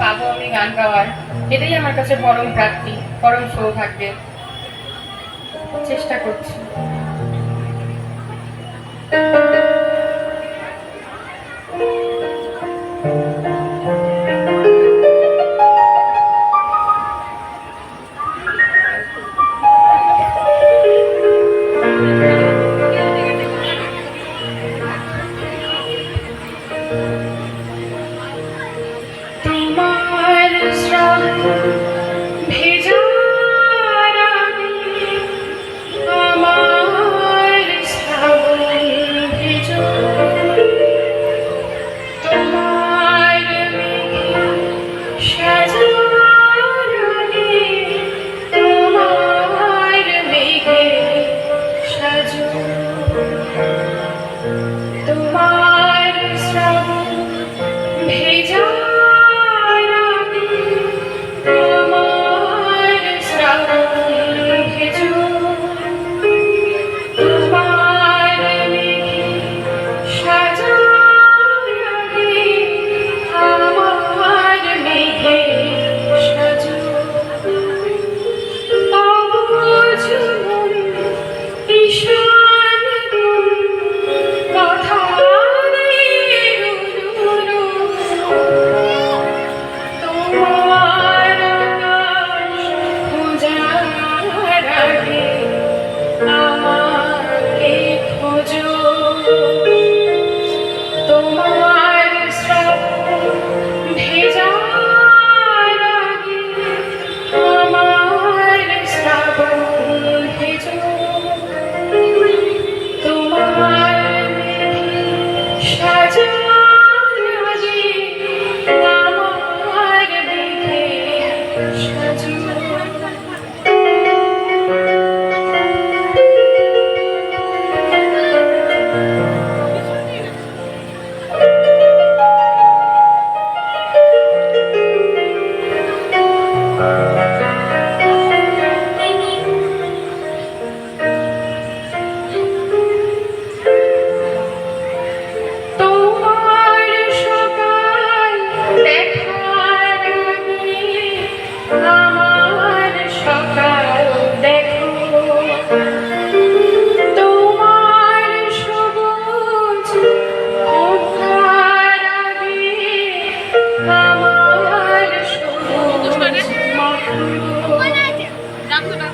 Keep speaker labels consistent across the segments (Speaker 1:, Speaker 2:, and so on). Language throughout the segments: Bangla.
Speaker 1: পাবো আমি গান গাওয়ার। এটাই আমার কাছে পরম প্রাপ্তি পরম সৌভাগ্যের। চেষ্টা করছি। Amen. One idea. That's what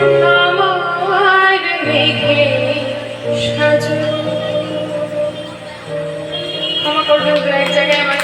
Speaker 1: আমার মেঘে সাজো ক্ষমা করবেন এক জায়গায় আমার